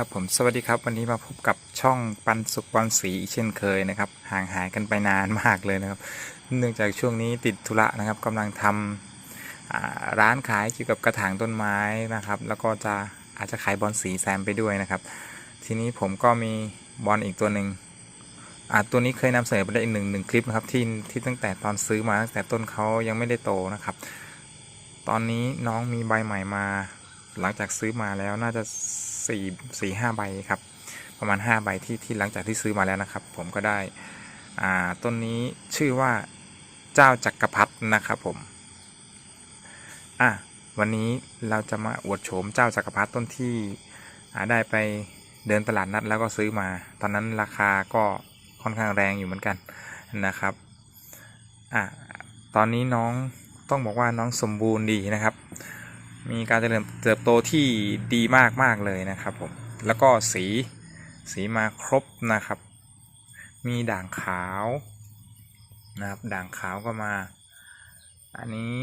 ครับผมสวัสดีครับ วันนี้มาพบกับช่องปันสุขวันศรีอีกเช่นเคยนะครับ ห่างหายกันไปนานมากเลยนะครับ เนื่องจากช่วงนี้ติดธุระนะครับกำลังทำอ่าร้านขายเกี่ยวกับกระถางต้นไม้นะครับ แล้วก็จะอาจจะขายบอลสีแซมไปด้วยนะครับ ทีนี้ผมก็มีบอลอีกตัวหนึ่งอ่าตัวนี้เคยนำเสนอไปได้อีกหนึ่งหนึ่งคลิปนะครับที่ที่ตั้งแต่ตอนซื้อมาตั้งแต่ต้นเขายังไม่ได้โตนะครับ ตอนนี้น้องมีใบใหม่มา หลังจากซื้อมาแล้วน่าจะสี่สี่ห้าใบครับ ประมาณ 5 ใบที่ที่หลังจากที่ซื้อมาแล้วนะครับ ผมก็ได้อ่าต้นนี้ชื่อว่าเจ้าจักรพรรดินะครับผมอะวันนี้เราจะมาอวดโฉมเจ้าจักรพรรดิต้นที่อ่าได้ไปเดินตลาดนัดแล้วก็ซื้อมา ตอนนั้นราคาก็ค่อนข้างแรงอยู่เหมือนกันนะครับอะตอนนี้น้องต้องบอกว่าน้องสมบูรณ์ดีนะครับ มีการเจริญเติบโตที่ดีมากมากเลยนะครับผม แล้วก็สีสีมาครบนะครับ มีด่างขาวนะครับด่างขาวก็มา อันนี้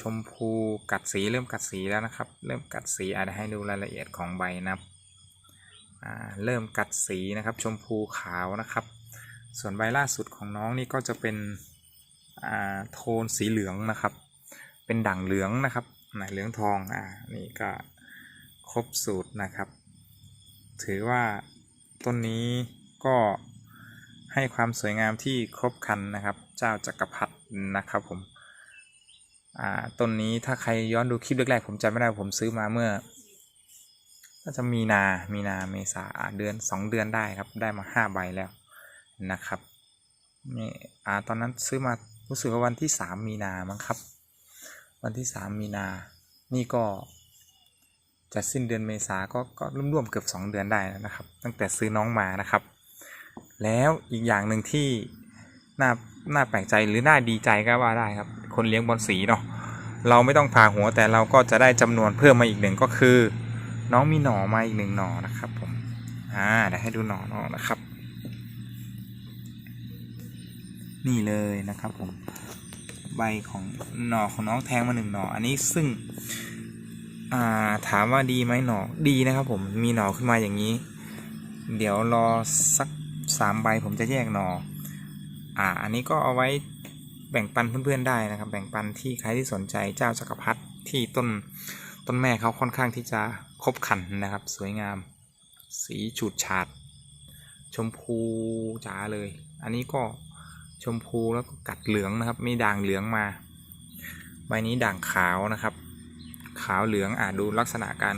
ชมพูกัดสีเริ่มกัดสีแล้วนะครับ เริ่มกัดสีอาจจะให้ดูรายละเอียดของใบนะครับเริ่มกัดสีนะครับ ชมพูขาวนะครับ ส่วนใบล่าสุดของน้องนี่ก็จะเป็นโทนสีเหลืองนะครับ เป็นด่างเหลืองนะครับนะเหลืองทองอ่านี่ก็ครบสูตรนะครับ ถือว่าต้นนี้ก็ให้ความสวยงามที่ครบครันนะครับ เจ้าจักรพรรดินะครับผมอ่าต้นนี้ถ้าใครย้อนดูคลิปแรกๆผมจำไม่ได้ผมซื้อมาเมื่อก็จะมีนา มีนา เมษาเดือนสองเดือนได้ครับ ได้มาห้าใบแล้วนะครับนี่อ่า ตอนนั้นซื้อมา รู้สึกว่าวันที่สามมีนามั้งครับ วันที่สามมีนา นี่ก็จะสิ้นเดือนเมษาก็ก็ร่วมๆเกือบสองเดือนได้นะครับ ตั้งแต่ซื้อน้องมานะครับ แล้วอีกอย่างหนึ่งที่น่าน่าแปลกใจหรือน่าดีใจก็ว่าได้ครับ คนเลี้ยงบอลสีเนาะเราไม่ต้องผ่าหัวแต่เราก็จะได้จำนวนเพิ่มมาอีกหนึ่งก็คือ น้องมีหน่อมาอีกหนึ่งหน่อนะครับผมอ่าเดี๋ยวให้ดูหน่อน้องนะครับ นี่เลยนะครับผม ใบของหน่อของน้องแทงมาหนึ่งหน่ออันนี้ซึ่งาถามว่าดีไหมหน่อดีนะครับผมมีหน่อขึ้นมาอย่างนี้ เดี๋ยวรอสักสามใบผมจะแยกหน่ออ่าอันนี้ก็เอาไว้แบ่งปันเพื่อนๆได้นะครับ แบ่งปันที่ใครที่สนใจเจ้าจักรพรรดิที่ต้นต้นแม่เขาค่อนข้างที่จะครบครันนะครับ สวยงาม สีฉูดฉาด ชมพูจ๋าเลย อันนี้ก็ ชมพูแล้วก็กัดเหลืองนะครับ มีด่างเหลืองมา ใบนี้ด่างขาวนะครับ ขาวเหลืองอ่าดูลักษณะการ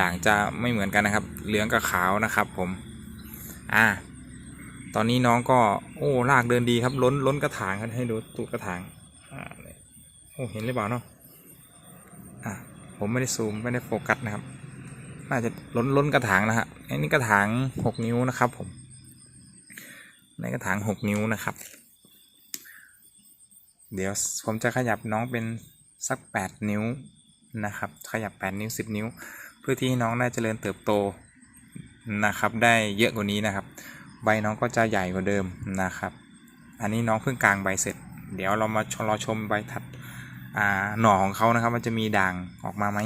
ด่างจะไม่เหมือนกันนะครับ เหลืองกับขาวนะครับ ผมอ่าตอนนี้น้องก็โอ้ลากเดินดีครับ ล้นล้นกระถางครับให้ดูตูดกระถางอ่าโอ้เห็นหรือเปล่าเนาะอ่าผมไม่ได้ซูมไม่ได้โฟกัสนะครับ น่าจะล้นล้นกระถางนะฮะอันนี้กระถางหกนิ้วนะครับผมในกระถางหกนิ้วนะครับ เดี๋ยวผมจะขยับน้องเป็นสักแปดนิ้วนะครับ ขยับแปดนิ้วสิบนิ้ว เพื่อที่น้องได้เจริญเติบโตนะครับ ได้เยอะกว่านี้นะครับ ใบน้องก็จะใหญ่กว่าเดิมนะครับ อันนี้น้องเพิ่งกลางใบเสร็จ เดี๋ยวเรามาชรอชมใบถัดอ่าหน่อของเขานะครับ มันจะมีด่างออกมาไหม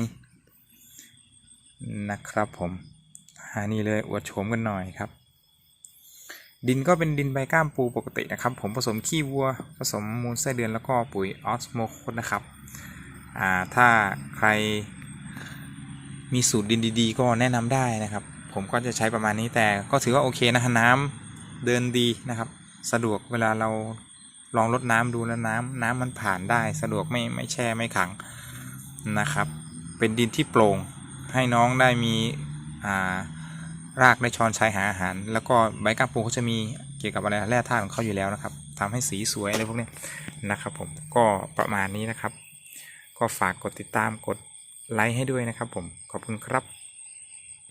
นะครับผมอันนี้เลยอวดโฉมกันหน่อยครับ ดินก็เป็นดินใบก้ามปูปกตินะครับ ผมผสมขี้วัว ผสมมูลไส้เดือนแล้วก็ปุ๋ยออสโมโคสนะครับอ่าถ้าใครมีสูตรดินดีๆ ก็แนะนำได้นะครับ ผมก็จะใช้ประมาณนี้แต่ก็ถือว่าโอเคนะน้ำเดินดีนะครับ สะดวกเวลาเราลองลดน้ำดูแล้วน้ำน้ำมันผ่านได้สะดวกไม่ไม่แช่ไม่ขังนะครับ เป็นดินที่โปร่งให้น้องได้มีอ่า รากได้ช้อนใช้หาอาหาร แล้วก็ใบก้ามปูเขาจะมีเกี่ยวกับอะไรแร่ธาตุของเขาอยู่แล้วนะครับทำให้สีสวยอะไรพวกนี้นะครับผมก็ประมาณนี้นะครับ ก็ฝากกดติดตามกดไลค์ให้ด้วยนะครับผมขอบคุณครับ